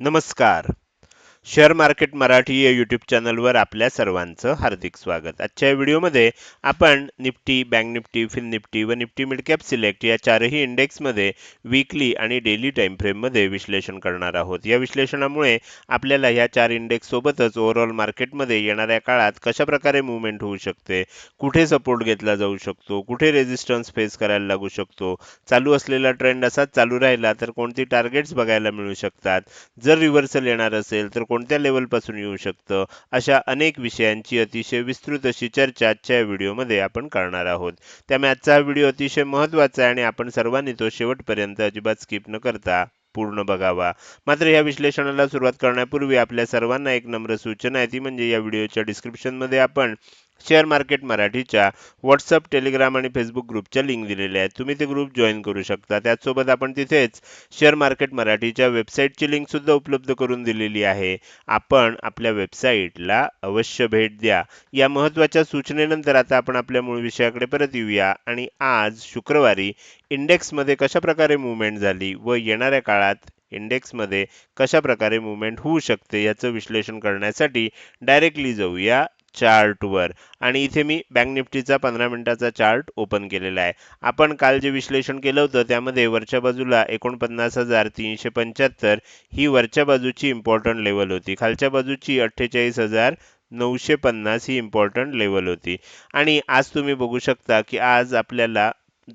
नमस्कार. Share market Marathi या YouTube चॅनलवर आपल्या सर्वांचं हार्दिक स्वागत. आजच्या व्हिडिओमध्ये आपण Nifty Bank Nifty Fin Nifty व निफ्टी मिडकॅप सिलेक्ट या चारही इंडेक्समध्ये विकली आणि डेली टाईम फ्रेममध्ये विश्लेषण करणार आहोत. या विश्लेषणामुळे आपल्याला ह्या चार इंडेक्ससोबतच ओव्हरऑल मार्केटमध्ये येणाऱ्या काळात कशाप्रकारे मुवमेंट होऊ शकते कुठे सपोर्ट घेतला जाऊ शकतो कुठे रेजिस्टन्स फेस करायला लागू शकतो चालू असलेला ट्रेंड असाच चालू राहिला तर कोणती टार्गेट्स बघायला मिळू शकतात जर रिव्हर्सल येणार असेल तर कोणत्या लेवलपासून येऊ शकतं? अशा अनेक विषयांची अतिशय विस्तृत अशी चर्चा आजच्या व्हिडिओमध्ये आपण करणार आहोत. त्यामुळे आजचा व्हिडिओ अतिशय महत्त्वाचा आहे आणि आपण सर्वांनी तो शेवटपर्यंत अजिबात स्किप न करता पूर्ण बघावा. मात्र या विश्लेषणाला सुरुवात करण्यापूर्वी आपल्या सर्वांना एक नम्र सूचना आहे. ती म्हणजे या व्हिडिओच्या डिस्क्रिप्शनमध्ये आपण शेअर मार्केट मराठीच्या व्हॉट्सअप टेलिग्राम आणि फेसबुक ग्रुपच्या लिंक दिलेल्या आहेत. तुम्ही ते ग्रुप जॉईन करू शकता. त्याचसोबत आपण तिथेच शेअर मार्केट मराठीच्या वेबसाईटची लिंकसुद्धा उपलब्ध करून दिलेली आहे. आपण आपल्या वेबसाईटला अवश्य भेट द्या. या महत्त्वाच्या सूचनेनंतर आता आपण आपल्या मूळ विषयाकडे परत येऊया. आणि आज शुक्रवारी इंडेक्समध्ये कशा प्रकारे मुवमेंट झाली व येणाऱ्या काळात इंडेक्समध्ये कशा प्रकारे मुवमेंट होऊ शकते याचं विश्लेषण करण्यासाठी डायरेक्टली जाऊया चार्टवर आणि इथे मी बँक निफ्टीचा पंधरा मिनिटाचा चार्ट ओपन केलेला आहे. आपण काल जे विश्लेषण केलं होतं त्यामध्ये वरच्या बाजूला एकोणपन्नास हजार तीनशे पंच्याहत्तर ही वरच्या बाजूची इम्पॉर्टंट लेवल होती. खालच्या बाजूची अठ्ठेचाळीस हजार नऊशे पन्नास ही इम्पॉर्टंट लेवल होती. आणि आज तुम्ही बघू शकता की आज आपल्याला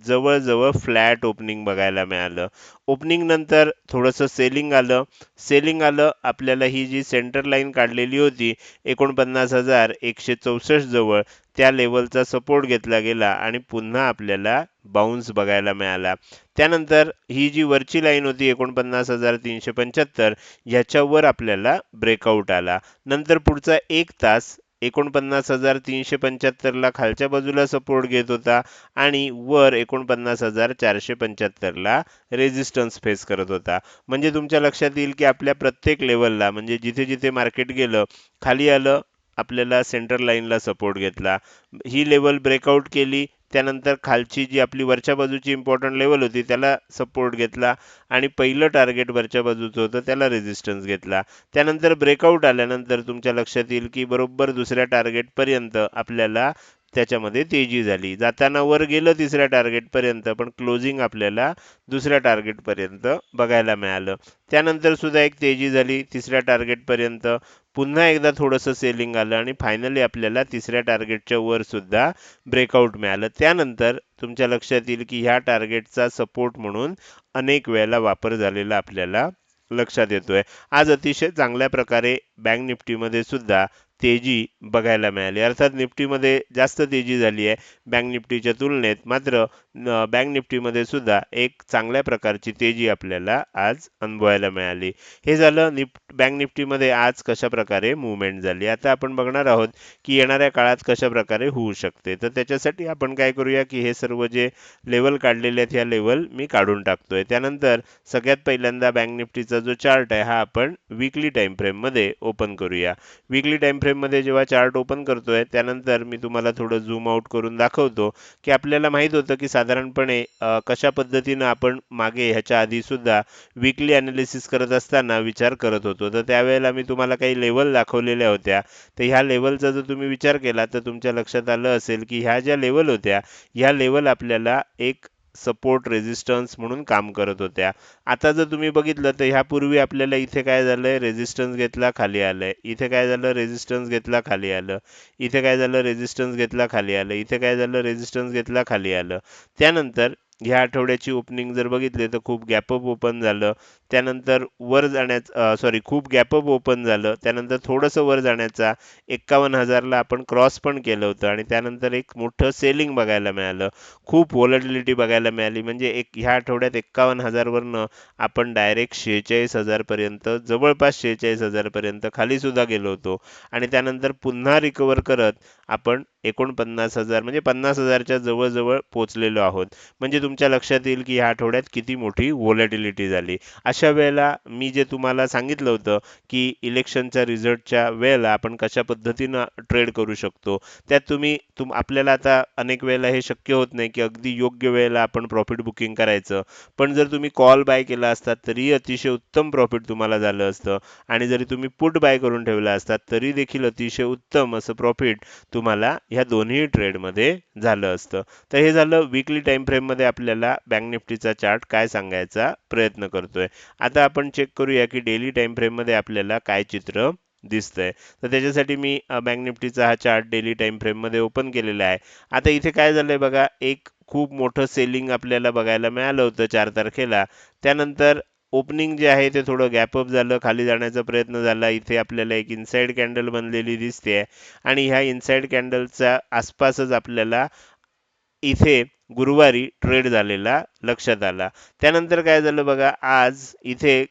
जवळजवळ फ्लॅट ओपनिंग बघायला मिळालं. ओपनिंग नंतर थोडंसं सेलिंग आलं. सेलिंग आलं आपल्याला ही जी सेंटर लाईन काढलेली होती एकोणपन्नास हजार एकशे चौसष्ट जवळ त्या लेवलचा सपोर्ट घेतला गेला आणि पुन्हा आपल्याला बाउन्स बघायला मिळाला. त्यानंतर ही जी वरची लाईन होती एकोणपन्नास हजार तीनशे पंच्याहत्तर ह्याच्यावर आपल्याला ब्रेकआउट आला. नंतर पुढचा एक तास एकोणपन्नास हजार तीनशे पंच्याहत्तरला खालच्या बाजूला सपोर्ट घेत होता आणि वर एकोणपन्नास हजार चारशे पंच्याहत्तरला रेजिस्टन्स फेस करत होता. म्हणजे तुमच्या लक्षात येईल की आपल्या प्रत्येक लेवलला म्हणजे जिथे जिथे मार्केट गेलं खाली आलं आपल्याला सेंटर लाईनला सपोर्ट घेतला. ही लेवल ब्रेकआउट केली. त्यानंतर खालची जी आपली वरच्या बाजूची इम्पॉर्टंट लेवल होती त्याला सपोर्ट घेतला. आणि पहिलं टार्गेट वरच्या बाजूचं होतं त्याला रेजिस्टन्स घेतला. त्यानंतर ब्रेकआउट आल्यानंतर तुमच्या लक्षात येईल की बरोबर दुसऱ्या टार्गेटपर्यंत आपल्याला त्याच्यामध्ये तेजी झाली. जाताना वर गेलं तिसऱ्या टार्गेटपर्यंत पण क्लोजिंग आपल्याला दुसऱ्या टार्गेटपर्यंत बघायला मिळालं. त्यानंतर सुद्धा एक तेजी झाली तिसऱ्या टार्गेटपर्यंत पुन्हा एकदा थोडंसं सेलिंग आलं आणि फायनली आपल्याला तिसऱ्या टार्गेटच्या वर सुद्धा ब्रेकआउट मिळालं. त्यानंतर तुमच्या लक्षात येईल की ह्या टार्गेटचा सपोर्ट म्हणून अनेक वेळेला वापर झालेला आपल्याला लक्षात येतोय. आज अतिशय चांगल्या प्रकारे बँक निफ्टीमध्ये सुद्धा तेजी बघायला मिळाली. अर्थात निफ्टीमध्ये जास्त तेजी झाली आहे. बँक निफ्टीच्या तुलनेत मात्र बँक निफ्टीमध्ये सुद्धा एक चांगल्या प्रकारची तेजी आपल्याला आज अनुभवायला मिळाली. हे झालं निफ बँक निफ्टीमध्ये आज कशा प्रकारे मुवमेंट झाली? आता आपण बघणार आहोत की येणाऱ्या काळात कशा प्रकारे होऊ शकते. तर त्याच्यासाठी आपण काय करूया की हे सर्व जे लेवल काढलेले आहेत ह्या लेवल मी काढून टाकतोय. त्यानंतर सगळ्यात पहिल्यांदा बँक निफ्टीचा जो चार्ट आहे हा आपण विकली टाइम फ्रेममध्ये ओपन करूया. विकली टाइम फ्रेममध्ये जेव्हा चार्ट ओपन करतोय त्यानंतर मी तुम्हाला थोडं झूम आउट करून दाखवतो की आपल्याला माहीत होतं की साधारणपणे कशा पद्धतीनं आपण मागे ह्याच्या आधी सुद्धा विकली ॲनालिसिस करत असताना विचार करत होतो. तर त्यावेळेला मी तुम्हाला काही लेवल दाखवलेल्या होत्या. तर ह्या लेवलचा जर तुम्ही विचार केला तर तुमच्या लक्षात आलं असेल की ह्या ज्या लेवल होत्या ह्या लेवल आपल्याला एक सपोर्ट रेजिस्टन्स म्हणून काम करत होत्या. आता जर तुम्ही बघितलं तर ह्यापूर्वी आपल्याला इथे काय झालंय रेजिस्टन्स घेतला खाली आलंय. इथे काय झालं? रेजिस्टन्स घेतला खाली आलं. इथे काय झालं? रेजिस्टन्स घेतला खाली आलं. इथे काय झालं? रेजिस्टन्स घेतला खाली आलं. त्यानंतर ह्या आठवड्याची ओपनिंग जर बघितले तर खूप गॅपअप ओपन झालं. त्यानंतर वर जाण्याचं सॉरी खूप गॅपअप ओपन झालं. त्यानंतर थोडंसं वर जाण्याचा एक्कावन्न हजारला आपण क्रॉस पण केलं होतं आणि त्यानंतर एक मोठं सेलिंग बघायला मिळालं. खूप व्हॉलटिलिटी बघायला मिळाली. म्हणजे एक ह्या आठवड्यात एक्कावन्न हजारवरनं आपण डायरेक्ट शेहेचाळीस हजारपर्यंत जवळपास शेहेचाळीस हजारपर्यंत खालीसुद्धा गेलो होतो. आणि त्यानंतर पुन्हा रिकवर करत आपण एकोणपन्नास हजार म्हणजे पन्नास हजारच्या जवळजवळ पोचलेलो आहोत. म्हणजे तुमच्या लक्षात येईल की ह्या आठवड्यात किती मोठी व्होलॅटिलिटी झाली. अशा वेळेला मी जे तुम्हाला सांगितलं होतं की इलेक्शनच्या रिझल्टच्या वेळेला आपण कशा पद्धतीनं ट्रेड करू शकतो त्यात तुम्ही तुम आपल्याला आता अनेक वेळेला हे शक्य होत नाही की अगदी योग्य वेळेला आपण प्रॉफिट बुकिंग करायचं. पण जर तुम्ही कॉल बाय केला असतात तरी अतिशय उत्तम प्रॉफिट तुम्हाला झालं असतं. आणि जरी तुम्ही पुट बाय करून ठेवला असतात तरी देखील अतिशय उत्तम असं प्रॉफिट तुम्हाला ह्या दोन्ही ट्रेडमध्ये झालं असतं. तर हे झालं विकली टाइम फ्रेममध्ये आपल्याला बँक निफ्टीचा चार्ट काय सांगायचा प्रयत्न करतोय. आता आपण चेक करूया की डेली टाइम फ्रेममध्ये आपल्याला काय चित्र दिसतंय. तर त्याच्यासाठी मी बँक निफ्टीचा हा चार्ट डेली टाइम फ्रेममध्ये ओपन केलेला आहे. आता इथे काय झालंय बघा एक खूप मोठं सेलिंग आपल्याला बघायला मिळालं होतं चार तारखेला. त्यानंतर ओपनिंग जे आहे ते थोडं गॅपअप झालं खाली जाण्याचा प्रयत्न झाला. इथे आपल्याला एक इनसाइड कॅन्डल बनलेली दिसते. आणि ह्या इनसाईड कॅन्डलच्या आसपासच आपल्याला इथे गुरुवारी ट्रेड झालेला लक्षात आला. त्यानंतर काय झालं बघा आज इथे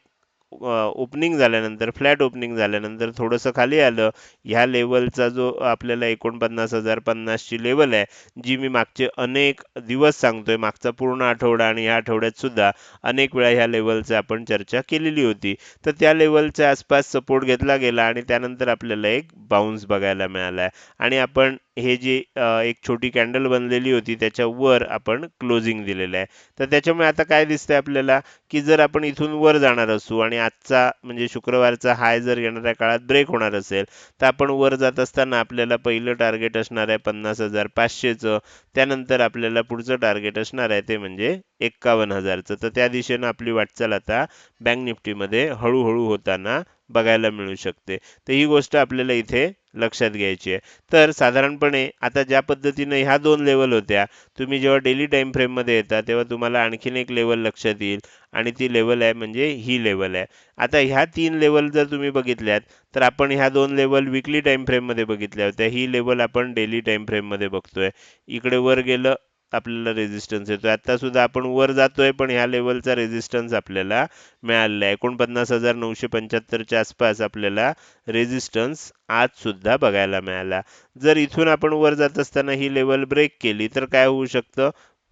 ओपनिंग झाल्यानंतर फ्लॅट ओपनिंग झाल्यानंतर थोडंसं खाली आलं. ह्या लेवलचा जो आपल्याला एकोणपन्नास हजार पन्नासची लेवल आहे जी मी मागचे अनेक दिवस सांगतोय मागचा पूर्ण आठवडा आणि ह्या आठवड्यात सुद्धा अनेक वेळा ह्या लेवलचा आपण चर्चा केलेली होती. तर त्या लेवलच्या आसपास सपोर्ट घेतला गेला आणि त्यानंतर आपल्याला एक बाउन्स बघायला मिळाला आहे. आणि आपण हे जी एक छोटी कॅन्डल बनलेली होती त्याच्यावर आपण क्लोजिंग दिलेलं आहे. तर त्याच्यामुळे आता काय दिसतंय आपल्याला? की जर आपण इथून वर जाणार असू आणि आजचा म्हणजे शुक्रवारचा हाय जर येणाऱ्या काळात ब्रेक होणार असेल तर आपण वर जात असताना आपल्याला पहिलं टार्गेट असणार आहे पन्नास हजार पाचशेचं. त्यानंतर आपल्याला पुढचं टार्गेट असणार आहे ते म्हणजे एक्कावन्न हजारचं. तर त्या दिशेनं आपली वाटचाल आता बँक निफ्टीमध्ये हळूहळू होताना बघायला मिळू शकते. तर ही गोष्ट आपल्याला इथे लक्षात घ्यायची आहे. तर साधारणपणे आता ज्या पद्धतीने ह्या दोन लेवल होत्या तुम्ही जेव्हा डेली टाईम फ्रेममध्ये येता तेव्हा तुम्हाला आणखीन एक लेवल लक्षात येईल आणि ती लेवल आहे म्हणजे ही लेवल आहे. आता ह्या तीन लेवल जर तुम्ही बघितल्यात तर आपण ह्या दोन लेवल विकली टाईम फ्रेममध्ये बघितल्या होत्या. ही लेवल आपण डेली टाईम फ्रेममध्ये बघतोय. इकडे वर गेलं आपल्याला रेझिस्टन्स येतो आता सुद्धा आपण वर जातोय पण ह्या लेवलचा रेझिस्टन्स आपल्याला मिळालेला आहे. एकोणपन्नास हजार नऊशे पंच्याहत्तरच्या आसपास आपल्याला रेझिस्टन्स आज सुद्धा बघायला मिळाला. जर इथून आपण वर जात असताना ही लेवल ब्रेक केली तर काय होऊ शकतं?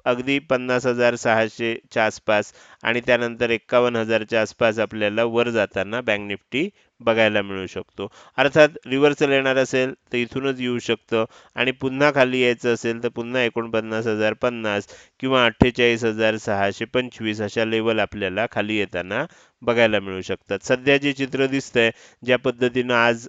अगदी पन्नास हजार सहाशेच्या आसपास आणि त्यानंतर एक्कावन्न हजारच्या आसपास आपल्याला वर जाताना बँक निफ्टी बघायला मिळू शकतो. अर्थात रिव्हर्सल येणार असेल तर इथूनच येऊ शकतं आणि पुन्हा खाली यायचं असेल तर पुन्हा एकोणपन्नास हजार पन्नास किंवा अठ्ठेचाळीस हजार सहाशे पंचवीस अशा लेवल आपल्याला खाली येताना बघायला मिळू शकतात. सध्या जे चित्र दिसतंय ज्या पद्धतीनं आज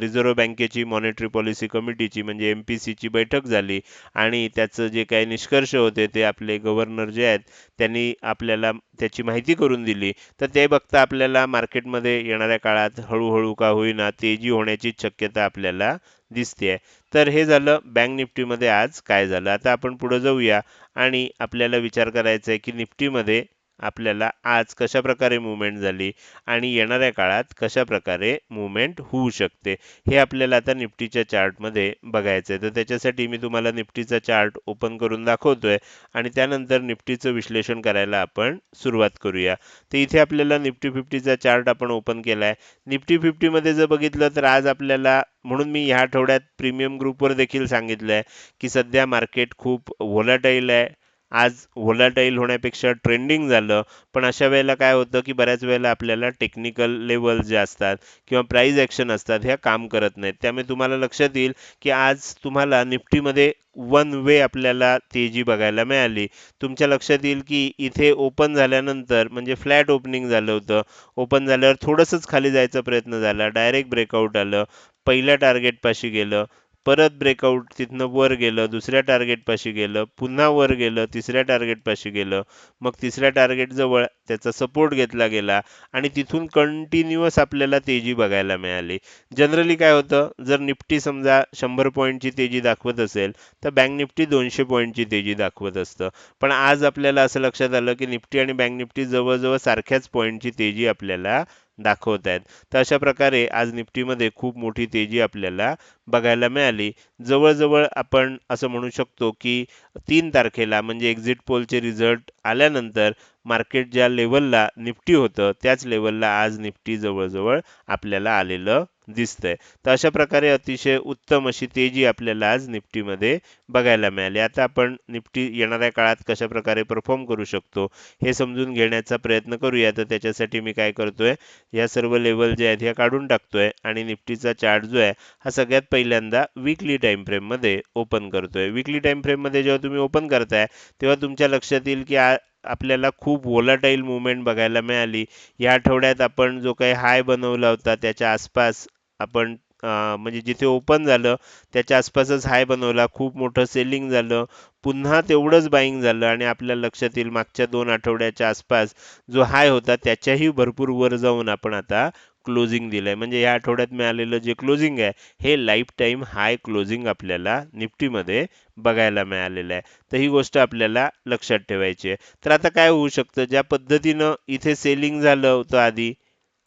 रिझर्व्ह बँकेची मॉनिटरी पॉलिसी कमिटीची म्हणजे एम पी सीची बैठक झाली आणि त्याचं जे काही निष्कर्ष होते ते आपले गव्हर्नर जे आहेत त्यांनी आपल्याला त्याची माहिती करून दिली. तर ते बघता आपल्याला मार्केटमध्ये येणाऱ्या काळात हळूहळू का होईना तेजी होण्याची शक्यता आपल्याला दिसते तर हे झालं बँक निफ्टीमध्ये आज काय झालं? आता आपण पुढे जाऊया आणि आपल्याला विचार करायचा आहे की निफ्टीमध्ये आपल्याला आज कशा प्रकारे मुवमेंट झाली आणि येणाऱ्या काळात कशा प्रकारे मुवमेंट होऊ शकते हे आपल्याला आता निफ्टीच्या चार्टमध्ये बघायचं आहे. तर त्याच्यासाठी मी तुम्हाला निफ्टीचा चार्ट ओपन करून दाखवतोय आणि त्यानंतर निफ्टीचं विश्लेषण करायला आपण सुरुवात करूया. तर इथे आपल्याला निफ्टी फिफ्टीचा चार्ट आपण ओपन केला आहे निफ्टी फिफ्टीमध्ये जर बघितलं तर आज आपल्याला म्हणून मी ह्या आठवड्यात प्रीमियम ग्रुपवर देखील सांगितलं आहे की सध्या मार्केट खूप व्होलाटाईल आहे. आज व्होलाटाईल होण्यापेक्षा ट्रेंडिंग झालं. पण अशा वेळेला काय होतं की बऱ्याच वेळेला आपल्याला टेक्निकल लेवल जे असतात किंवा प्राईज ॲक्शन असतात ह्या काम करत नाहीत. त्यामुळे तुम्हाला लक्षात येईल की आज तुम्हाला निफ्टीमध्ये वन वे आपल्याला तेजी बघायला मिळाली. तुमच्या लक्षात येईल की इथे ओपन झाल्यानंतर म्हणजे फ्लॅट ओपनिंग झालं होतं. ओपन झाल्यावर थोडंसंच खाली जायचा प्रयत्न झाला. डायरेक्ट ब्रेकआउट आलं. पहिल्या टार्गेटपाशी गेलं. परत ब्रेकआउट तिथनं वर गेलं दुसऱ्या टार्गेटपाशी गेलं पुन्हा वर गेलं तिसऱ्या टार्गेटपाशी गेलं मग तिसऱ्या टार्गेट जवळ त्याचा सपोर्ट घेतला गेला आणि तिथून कंटिन्युअस आपल्याला तेजी बघायला मिळाली. जनरली काय होतं? जर निफ्टी समजा शंभर पॉईंटची तेजी दाखवत असेल तर बँक निफ्टी दोनशे पॉईंटची तेजी दाखवत असतं. पण आज आपल्याला असं लक्षात आलं की निफ्टी आणि बँक निफ्टी जवळजवळ सारख्याच पॉईंटची तेजी आपल्याला दाखवत आहेत तर अशा प्रकारे आज निफ्टीमध्ये खूप मोठी तेजी आपल्याला बघायला मिळाली. जवळजवळ आपण असं म्हणू शकतो की तीन तारखेला म्हणजे एक्झिट पोलचे रिझल्ट आल्यानंतर मार्केट ज्या लेवलला निफ्टी होतं त्याच लेवलला आज निफ्टी जवळजवळ आपल्याला आलेलं दिसतंय. तर अशा प्रकारे अतिशय उत्तम अशी तेजी आपल्याला आज निफ्टीमध्ये बघायला मिळाली. आता आपण निफ्टी येणाऱ्या काळात कशा प्रकारे परफॉर्म करू शकतो हे समजून घेण्याचा प्रयत्न करूया. तर त्याच्यासाठी मी काय करतोय या सर्व लेवल जे आहेत ह्या काढून टाकतोय आणि निफ्टीचा चार्ट जो आहे हा सगळ्यात पहिल्यांदा विकली टाइम फ्रेममध्ये ओपन करतोय. विकली टाइम फ्रेममध्ये जेव्हा तुम्ही ओपन करताय तेव्हा तुमच्या लक्षात येईल की आपल्याला खूप वोलाटाईल मुवमेंट बघायला मिळाली. या आठवड्यात आपण जो काही हाय बनवला होता त्याच्या आसपास आपण म्हणजे जिथे ओपन झालं त्याच्या आसपासच हाय बनवला. खूप मोठं सेलिंग झालं. पुन्हा तेवढंच बाईंग झालं आणि आपल्या लक्षात येईल मागच्या दोन आठवड्याच्या आसपास जो हाय होता त्याच्याही भरपूर वर जाऊन आपण आता क्लोजिंग दिलंय. म्हणजे या आठवड्यात मिळालेलं जे क्लोजिंग आहे हे लाईफ टाईम हाय क्लोजिंग आपल्याला निफ्टीमध्ये बघायला मिळालेलं आहे. तर ही गोष्ट आपल्याला लक्षात ठेवायची आहे. तर आता काय होऊ शकतं? ज्या पद्धतीनं इथे सेलिंग झालं होतं आधी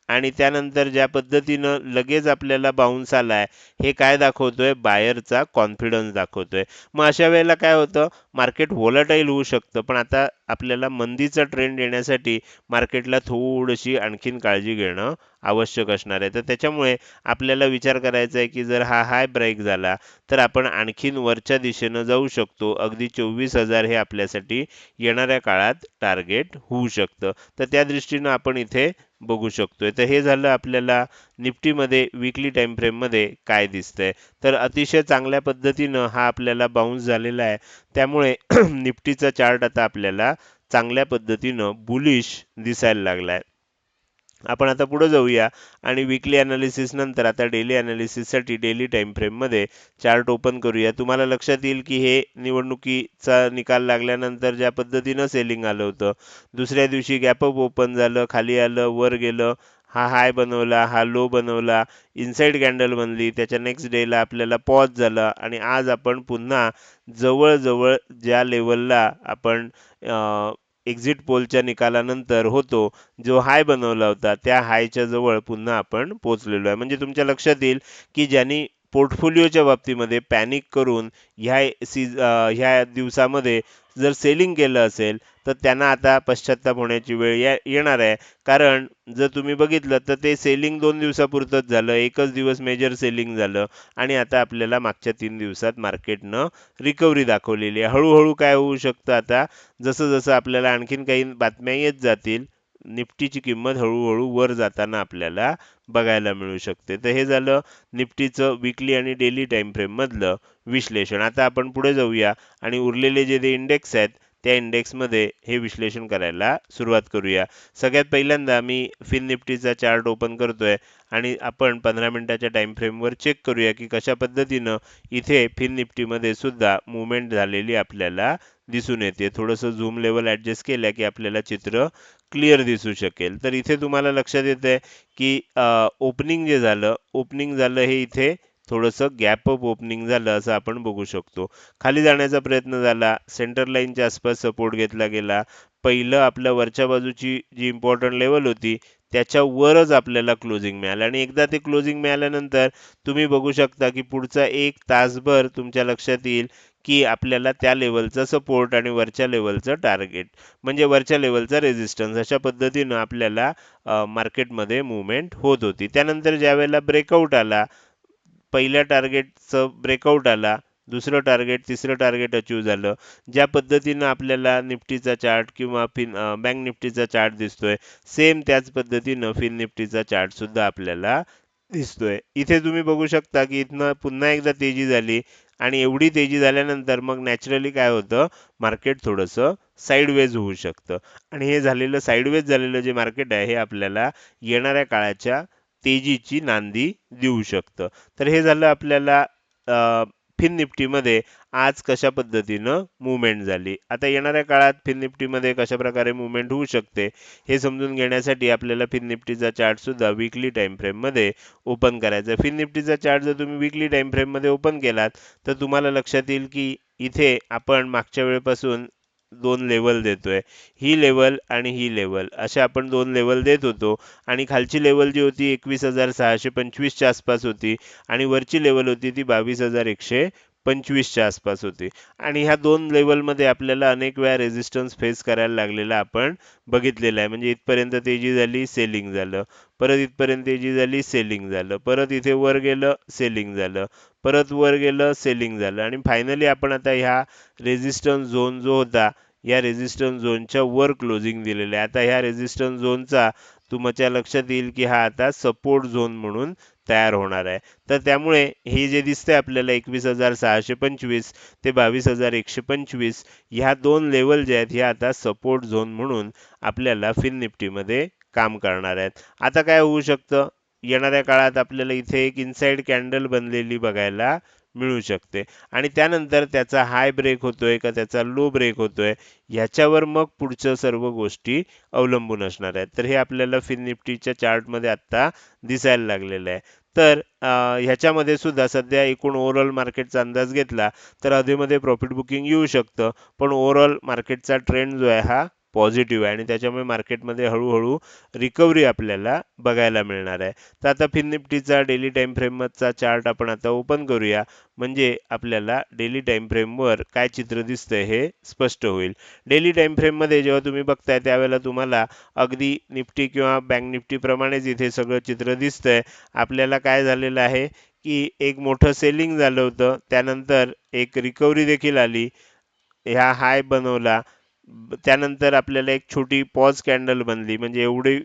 आणि त्यानंतर ज्या पद्धतीनं लगेच आपल्याला बाउन्स आलाय हे काय दाखवतोय? बायरचा कॉन्फिडन्स दाखवतोय. मग अशा वेळेला काय होतं? मार्केट व्होलाटाईल होऊ शकतं. पण आता आपल्याला मंदीचा ट्रेंड येण्यासाठी मार्केटला थोडीशी आणखीन काळजी घेणं आवश्यक असणार आहे. तर त्याच्यामुळे आपल्याला विचार करायचा आहे की जर हा हाय ब्रेक झाला तर आपण आणखीन वरच्या दिशेनं जाऊ शकतो. अगदी चोवीस हजार हे आपल्यासाठी येणाऱ्या काळात टार्गेट होऊ शकतं. तर त्या दृष्टीनं आपण इथे बघू शकतोय. तर हे झालं आपल्याला निफ्टीमध्ये विकली टाइम फ्रेममध्ये काय दिसतंय. तर अतिशय चांगल्या पद्धतीनं हा आपल्याला बाउन्स झालेला आहे. त्यामुळे निफ्टीचा चार्ट आता आपल्याला चांगल्या पद्धतीनं बुलिश दिसायला लागलाय. आपण आता पुढे जाऊया. आणि विकली अनालिसिस नंतर आता डेली अनालिसिससाठी डेली टाईम फ्रेममध्ये चार्ट ओपन करूया. तुम्हाला लक्षात येईल की हे निवडणुकीचा निकाल लागल्यानंतर ज्या पद्धतीनं सेलिंग आलं होतं दुसऱ्या दिवशी गॅपअप ओपन झालं खाली आलं वर गेलं हा हाय बनवला हा लो बनवला इनसाईड कॅन्डल बनली त्याच्या नेक्स्ट डेला आपल्याला पॉज झाला आणि आज आपण पुन्हा जवळजवळ ज्या लेवलला आपण एक्झिट पोलच्या निकालानंतर होतो जो हाय बनवला होता त्या हायच्या जवळ पुन्हा आपण पोचलेलो आहे. म्हणजे तुमच्या लक्षात येईल की ज्यांनी पोर्टफोलिओच्या बाबतीमध्ये पॅनिक करून ह्या सीज ह्या दिवसामध्ये जर सेलिंग केलं असेल तर त्यांना आता पश्चाताप होण्याची वेळ या येणार आहे. कारण जर तुम्ही बघितलं तर ते सेलिंग दोन दिवसापुरतंच झालं. एकच दिवस मेजर सेलिंग झालं. आणि आता आपल्याला मागच्या तीन दिवसात मार्केटनं रिकव्हरी दाखवलेली आहे. हळूहळू काय होऊ शकतं आता? जसं जसं आपल्याला आणखीन काही बातम्या येत जातील निफ्टीची किंमत हळूहळू वर जाताना आपल्याला बघायला मिळू शकते. तर हे झालं निफ्टीचं विकली आणि डेली टाईम फ्रेममधलं विश्लेषण. आता आपण पुढे जाऊया. आणि उरलेले जे ते इंडेक्स आहेत त्या इंडेक्समध्ये हे विश्लेषण करायला सुरुवात करूया. सगळ्यात पहिल्यांदा मी फिन निफ्टीचा चार्ट ओपन करतोय आणि आपण पंधरा मिनिटाच्या टाईम फ्रेमवर चेक करूया की कशा पद्धतीनं इथे फिन निफ्टीमध्ये सुद्धा मुवमेंट झालेली आपल्याला दिसून येते. थोडंसं झूम लेवल ॲडजस्ट केल्या की आपल्याला चित्र क्लिअर दिसू शकेल. तर इथे तुम्हाला लक्षात येतंय की ओपनिंग जे झालं ओपनिंग झालं हे इथे थोडंसं गॅप अप ओपनिंग झालं असं आपण बघू शकतो. खाली जाण्याचा प्रयत्न झाला सेंटर लाईनच्या आसपास सपोर्ट घेतला गेला. पहिलं आपल्या वरच्या बाजूची जी इम्पॉर्टंट लेवल होती त्याच्यावरच आपल्याला क्लोजिंग मिळालं. आणि एकदा ते क्लोजिंग मिळाल्यानंतर तुम्ही बघू शकता की पुढचा एक तासभर तुमच्या लक्षात येईल की आपल्याला त्या लेवलचा सपोर्ट आणि वरच्या लेवलचं टार्गेट म्हणजे वरच्या लेवलचा रेझिस्टन्स अशा पद्धतीनं आपल्याला मार्केटमध्ये मुवमेंट होत होती. त्यानंतर ज्यावेळेला ब्रेकआउट आला पहिल्या टार्गेटचं ब्रेकआउट आला दुसरं टार्गेट तिसरं टार्गेट अचीव झालं. ज्या पद्धतीनं आपल्याला निफ्टीचा चार्ट किंवा फिन बँक निफ्टीचा चार्ट दिसतोय सेम त्याच पद्धतीनं फिन निफ्टीचा चार्ट सुद्धा आपल्याला दिसतोय. इथे तुम्ही बघू शकता की इथनं पुन्हा एकदा तेजी झाली आणि एवढी तेजी झाल्यानंतर मग नॅचरली काय होतं? मार्केट थोडंसं साईडवेज होऊ शकतं. आणि हे झालेलं साईडवेज झालेलं जे मार्केट आहे हे आपल्याला येणाऱ्या काळाच्या तेजीची नांदी देऊ शकतं. तर हे झालं आपल्याला फिन निफ्टीमध्ये आज कशा पद्धतीनं मुवमेंट झाली. आता येणाऱ्या काळात फिन निफ्टीमध्ये कशा प्रकारे मुवमेंट होऊ शकते हे समजून घेण्यासाठी आपल्याला फिन निफ्टीचा चार्टसुद्धा विकली टाईम फ्रेममध्ये ओपन करायचा फिन निफ्टीचा चार्ट जर तुम्ही विकली टाईम फ्रेममध्ये ओपन केलात तर तुम्हाला लक्षात येईल की इथे आपण मागच्या वेळेपासून दोन लेवल देतोय. ही लेवल आणि ही लेवल अशा आपण दोन लेवल देत होतो. आणि खालची लेवल जी होती एकवीस हजार सहाशे पंचवीसच्या आसपास होती. आणि वरची लेवल होती ती बावीस हजार एकशे पंचवीसच्या आसपास होती. आणि ह्या दोन लेवलमध्ये आपल्याला अनेक वेळा रेझिस्टन्स फेस करायला लागलेला आपण बघितलेला आहे. म्हणजे इथपर्यंत तेजी झाली सेलिंग झालं. परत इथपर्यंत तेजी झाली सेलिंग झालं. परत इथे वर गेलं सेलिंग झालं. परत वर गेलं सेलिंग झालं. आणि फायनली आपण आता ह्या रेझिस्टन्स झोन जो होता या रेझिस्टन्स झोनच्या वर क्लोजिंग दिलेलं आहे. आता ह्या रेझिस्टन्स झोनचा तुमच्या लक्षात येईल की हा आता सपोर्ट झोन म्हणून तयार होणार आहे. तर त्यामुळे हे जे दिसतंय आपल्याला एकवीस हजार सहाशे पंचवीस ते बावीस हजार एकशे पंचवीस ह्या दोन लेवल जे आहेत ह्या आता सपोर्ट झोन म्हणून आपल्याला फिन निफ्टीमध्ये काम करणार आहेत. आता काय होऊ शकतं? येणाऱ्या काळात आपल्याला इथे एक इनसाइड कॅन्डल बनलेली बघायला मिळू शकते. आणि त्यानंतर त्याचा हाय ब्रेक होतोय का त्याचा लो ब्रेक होतोय ह्याच्यावर मग पुढच्या सर्व गोष्टी अवलंबून असणार आहेत. तर हे आपल्याला फिन निफ्टीच्या चार्टमध्ये आत्ता दिसायला लागलेलं आहे. तर ह्याच्यामध्ये सुद्धा सध्या एकूण ओव्हरऑल मार्केटचा अंदाज घेतला तर अधेमध्ये प्रॉफिट बुकिंग येऊ शकतं पण ओव्हरऑल मार्केटचा ट्रेंड जो आहे हा पॉझिटिव्ह आहे. आणि त्याच्यामुळे मार्केटमध्ये हळूहळू रिकव्हरी आपल्याला बघायला मिळणार आहे. तर आता फिन निफ्टीचा डेली टाईम फ्रेमचा चार्ट आपण आता ओपन करूया. म्हणजे आपल्याला डेली टाईम फ्रेमवर काय चित्र दिसतंय हे स्पष्ट होईल. डेली टाईम फ्रेममध्ये जेव्हा तुम्ही बघताय त्यावेळेला तुम्हाला अगदी निफ्टी किंवा बँक निफ्टीप्रमाणेच इथे सगळं चित्र दिसतंय. आपल्याला काय झालेलं आहे की एक मोठं सेलिंग झालं होतं. त्यानंतर एक रिकव्हरी देखील आली. ह्या हाय बनवला. त्यानंतर आपल्याला एक छोटी पॉज कॅन्डल बनली. म्हणजे एवढी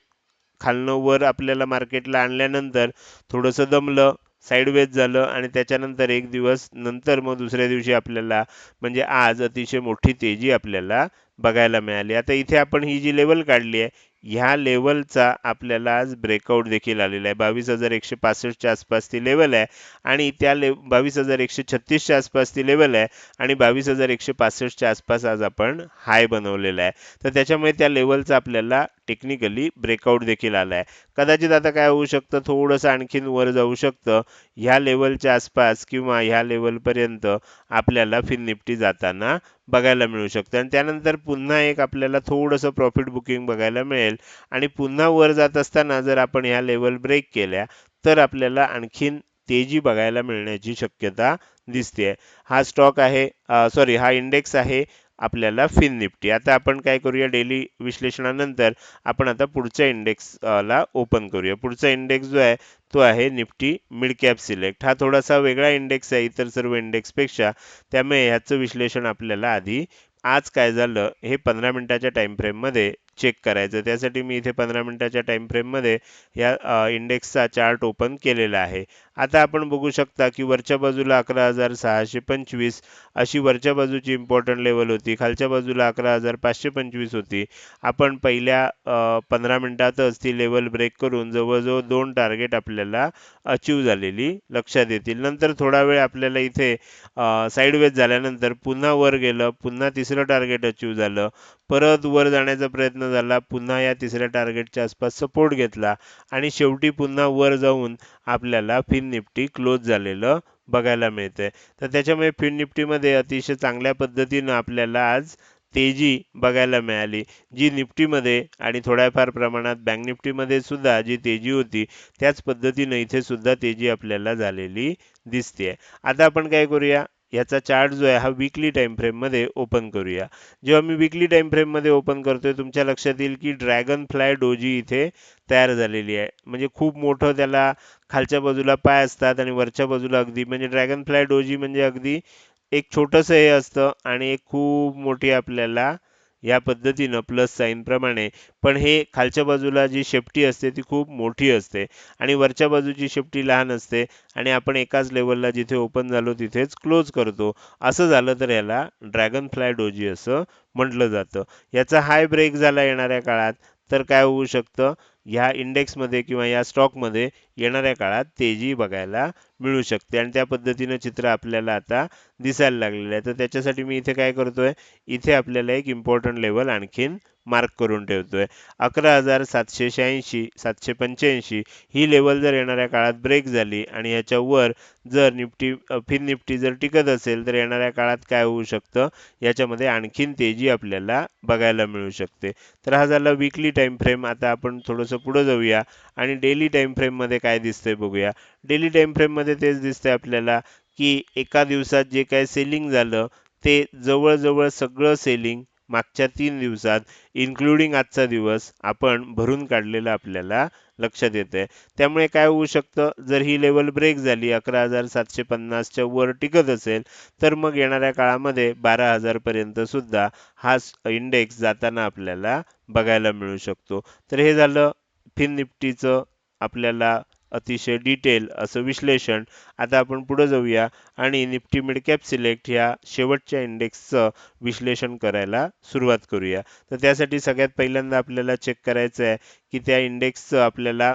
खालनं वर आपल्याला मार्केटला आणल्यानंतर थोडंसं दमलं साईडवेज झालं आणि त्याच्यानंतर एक दिवस नंतर मग दुसऱ्या दिवशी आपल्याला म्हणजे आज अतिशय मोठी तेजी आपल्याला बघायला मिळाली. आता इथे आपण ही जी लेवल काढली आहे ह्या लेवलचा आपल्याला आज ब्रेकआउट देखील आलेला आहे. बावीस हजार एकशे पासष्टच्या आसपास ती लेवल आहे आणि त्या ले बावीस हजार एकशे छत्तीसच्या आसपास ती लेवल आहे आणि बावीस हजार एकशे पासष्टच्या आसपास आज आपण हाय बनवलेला आहे. तर त्याच्यामुळे त्या लेवलचा आपल्याला टेक्निकली ब्रेकआउट देखील आला आहे कदाचित आता काय होऊ शकतं थोडंसं आणखीन वर जाऊ शकतं ह्या लेवलच्या आसपास किंवा ह्या लेवलपर्यंत आपल्याला फिन निफ्टी जाताना बघायला मिळू शकतं. आणि त्यानंतर पुन्हा एक आपल्याला थोडंसं प्रॉफिट बुकिंग बघायला मिळेल. आणि पुन्हा वर जात असताना जर आपण ह्या लेवल ब्रेक केल्या तर आपल्याला आणखीन तेजी बघायला मिळण्याची शक्यता दिसते हा स्टॉक आहे सॉरी हा इंडेक्स आहे आपल्याला फिन निफ्टी. आता आपण काय करूया? डेली विश्लेषणानंतर आपण आता पुढच्या इंडेक्सला ओपन करूया. पुढचा इंडेक्स जो आहे तो आहे निफ्टी मिड कॅप सिलेक्ट हा थोडासा वेगळा इंडेक्स आहे इतर सर्व इंडेक्सपेक्षा त्यामुळे ह्याचं विश्लेषण आपल्याला आधी आज काय झालं हे पंधरा मिनिटाच्या टाइम फ्रेममध्ये चेक करायचं. त्यासाठी मी इथे पंधरा मिनिटाच्या टाइम फ्रेममध्ये या इंडेक्सचा चार्ट ओपन केलेला आहे. आता आपण बघू शकता की वरच्या बाजूला अकरा हजार सहाशे पंचवीस अशी वरच्या बाजूची इम्पॉर्टंट लेवल होती. खालच्या बाजूला अकरा हजार पाचशे पंचवीस होती. आपण पहिल्या पंधरा मिनटातच ती लेवल ब्रेक करून जवळजवळ दोन टार्गेट आपल्याला अचीव झालेली लक्षात येतील. नंतर थोडा वेळ आपल्याला इथे साईडवेज झाल्यानंतर पुन्हा वर गेलं पुन्हा तिसरं टार्गेट अचीव झालं. परत वर जाण्याचा प्रयत्न झाला पुन्हा या तिसऱ्या टार्गेटच्या आसपास सपोर्ट घेतला आणि शेवटी पुन्हा वर जाऊन आपल्याला फिन निफ्टी क्लोज झालेलं बघायला मिळतंय. तर त्याच्यामुळे फिन निफ्टीमध्ये अतिशय चांगल्या पद्धतीनं आपल्याला आज तेजी बघायला मिळाली. जी निफ्टीमध्ये आणि थोड्याफार प्रमाणात बँक निफ्टीमध्ये सुद्धा जी तेजी होती त्याच पद्धतीनं इथे सुद्धा तेजी आपल्याला झालेली दिसते आता आपण काय करूया? याचा चार्ट जो आहे हा विकली टाइम फ्रेममध्ये ओपन करूया. जेव्हा मी विकली टाइम फ्रेममध्ये ओपन करतोय तुमच्या लक्षात येईल की ड्रॅगन फ्लाय डोजी इथे तयार झालेली आहे. म्हणजे खूप मोठं त्याला खालच्या बाजूला पाय असतात आणि वरच्या बाजूला अगदी म्हणजे ड्रॅगन फ्लाय डोजी म्हणजे अगदी एक छोटंसं हे असतं आणि एक खूप मोठी आपल्याला या पद्धतीनं प्लस साईन प्रमाणे. पण हे खालच्या बाजूला जी शेपटी असते ती खूप मोठी असते. आणि वरच्या बाजूची शेपटी लहान असते. आणि आपण एकाच लेवलला जिथे ओपन झालो तिथेच क्लोज करतो. असं झालं तर याला ड्रॅगन फ्लाय डोजी असं म्हटलं जातं. याचा हाय ब्रेक झाला येणाऱ्या काळात. तर काय होऊ शकतं? ह्या इंडेक्समध्ये किंवा या स्टॉकमध्ये येणाऱ्या काळात तेजी बघायला मिळू शकते. आणि त्या पद्धतीनं चित्र आपल्याला आता दिसायला लागलेलं आहे. तर त्याच्यासाठी मी इथे काय करतोय? इथे आपल्याला एक इम्पॉर्टंट लेवल आणखीन मार्क करून ठेवतो आहे अकरा हजार सातशे शहाऐंशी सातशे पंच्याऐंशी ही लेवल जर येणाऱ्या काळात ब्रेक झाली आणि ह्याच्यावर जर निफ्टी फिन निफ्टी जर टिकत असेल तर येणाऱ्या काळात काय होऊ शकतं? याच्यामध्ये आणखीन तेजी आपल्याला बघायला मिळू शकते. तर हा झाला विकली टाईम फ्रेम आता आपण थोडंसं पुढं जाऊया आणि डेली टाईम फ्रेममध्ये काय दिसतंय बघूया. डेली टाईम फ्रेममध्ये तेच दिसतंय आपल्याला की एका दिवसात जे काय सेलिंग झालं ते जवळजवळ सगळं सेलिंग मागच्या तीन दिवसात इन्क्लुडिंग आजचा दिवस आपण भरून काढलेलं आपल्याला लक्षात येते त्यामुळे काय होऊ शकतं? जर ही लेवल ब्रेक झाली अकरा हजार सातशे पन्नासच्या वर टिकत असेल तर मग येणाऱ्या काळामध्ये बारा हजारपर्यंत सुद्धा हा इंडेक्स जाताना आपल्याला बघायला मिळू शकतो. तर हे झालं फिन निफ्टीचं आपल्याला अतिशय डिटेल असं विश्लेषण. आता आपण पुढे जाऊया आणि निफ्टी मिडकॅप सिलेक्ट ह्या शेवटच्या इंडेक्सचं विश्लेषण करायला सुरुवात करूया. तर त्यासाठी सगळ्यात पहिल्यांदा आपल्याला चेक करायचं आहे की त्या इंडेक्सचं आपल्याला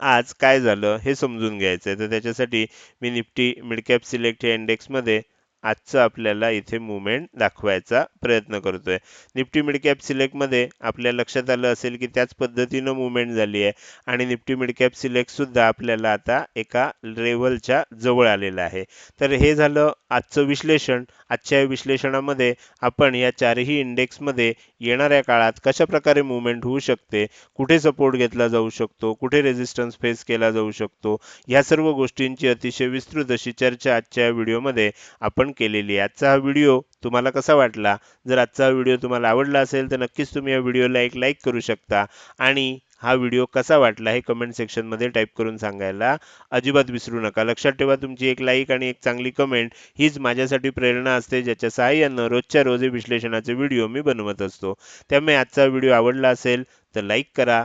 आज काय झालं हे समजून घ्यायचं आहे. तर त्याच्यासाठी मी निफ्टी मिडकॅप सिलेक्ट या इंडेक्समध्ये आजचं आपल्याला इथे मुवमेंट दाखवायचा प्रयत्न करतोय. निफ्टी मिडकॅप सिलेक्टमध्ये आपल्या लक्षात आलं असेल की त्याच पद्धतीनं मुवमेंट झाली आहे आणि निफ्टी मिडकॅप सिलेक्टसुद्धा आपल्याला आता एका लेवलच्या जवळ आलेलं आहे. तर हे झालं आजचं विश्लेषण. आजच्या विश्लेषणामध्ये आपण या चारही इंडेक्समध्ये येणाऱ्या काळात कशा प्रकारे मुवमेंट होऊ शकते कुठे सपोर्ट घेतला जाऊ शकतो कुठे रेजिस्टन्स फेस केला जाऊ शकतो या सर्व गोष्टींची अतिशय विस्तृत अशी चर्चा आजच्या व्हिडिओमध्ये आपण केलेली आहे. आजचा हा व्हिडिओ तुम्हाला कसा वाटला? जर आजचा हा व्हिडिओ तुम्हाला आवडला असेल तर नक्कीच तुम्ही या व्हिडिओला एक लाईक करू शकता. आणि हा व्हिडिओ कसा वाटला हे कमेंट सेक्शनमध्ये टाईप करून सांगायला अजिबात विसरू नका. लक्षात ठेवा तुमची एक लाईक आणि एक चांगली कमेंट हीच माझ्यासाठी प्रेरणा असते ज्याच्या सहाय्यानं रोजच्या रोज विश्लेषणाचे व्हिडिओ मी बनवत असतो. त्यामुळे आजचा व्हिडिओ आवडला असेल तर लाईक करा.